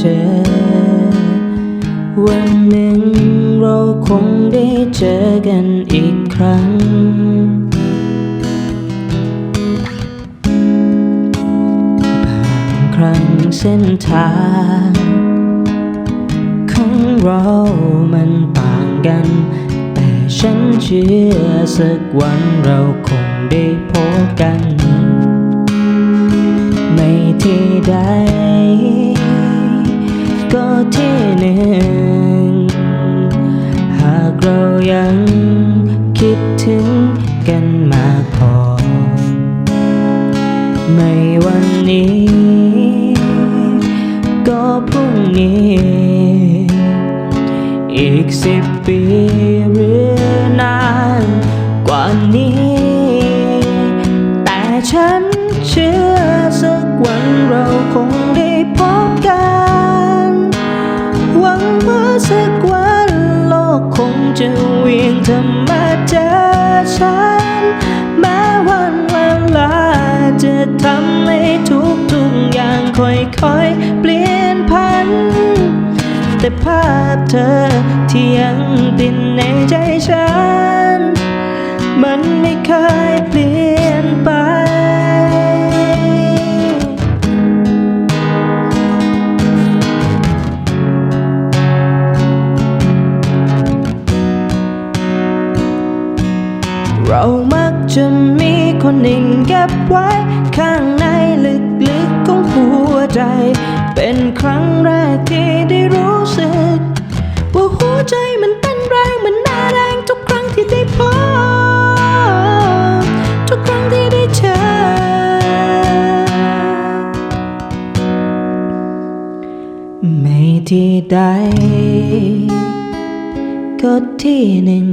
ธอ วันหนึ่งเราคงได้เจอกันอีกครั้ง บางครั้งเส้นทางของเรามันต่างกัน แต่ฉันเชื่อสักวันเราคงได้พบกัน ไม่ที่ใด ก็ที่หนึ่ง หากเรายังคิดถึงกันมากพอ ไม่วันนี้ ก็พรุ่งนี้ อีกสิบปีหรือนานกว่านี้ แต่ฉันเชื่อสักวันเราคงได้พบ สักวันโลกคงจะเวียงเธอมาเจอฉัน แม้วันเวลาจะทำให้ทุกทุกๆอย่างค่อยๆเปลี่ยนพัน แต่ภาพเธอที่ยังติดในใจฉัน มันไม่เคยเปลี่ยน จะมีคนหนึ่งเก็บไว้ข้างในลึกๆของหัวใจ เป็นครั้งแรกที่ได้รู้สึก ว่าหัวใจมันเต้นแรงมันหน้าแรงทุกครั้งที่ได้พบทุกครั้งที่ได้เจอ ไม่ที่ใดก็ที่หนึ่ง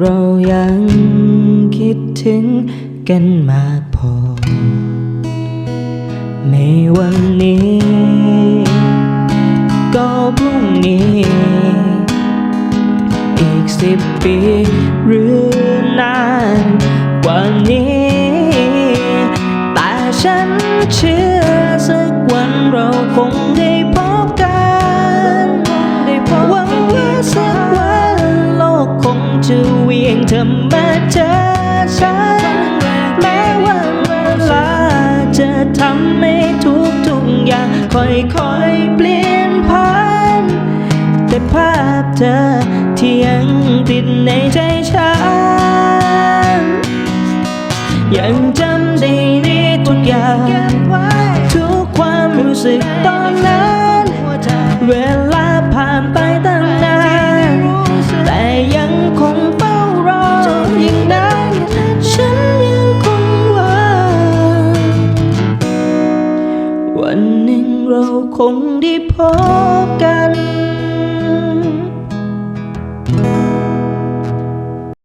เรายังคิดถึงกันมากพอ ไม่วันนี้ ก็พรุ่งนี้ อีกสิบปี หรือนานกว่านี้ แต่ฉันเชื่อ มาเจอฉัน แม้วันเวลาจะทำให้ทุกทุกอย่างค่อยๆเปลี่ยนพันแต่ภาพเธอที่ยังติดในใจฉัน ยังจำได้ดีทุกอย่างทุกความรู้สึกตอนนั้น ได้พบกัน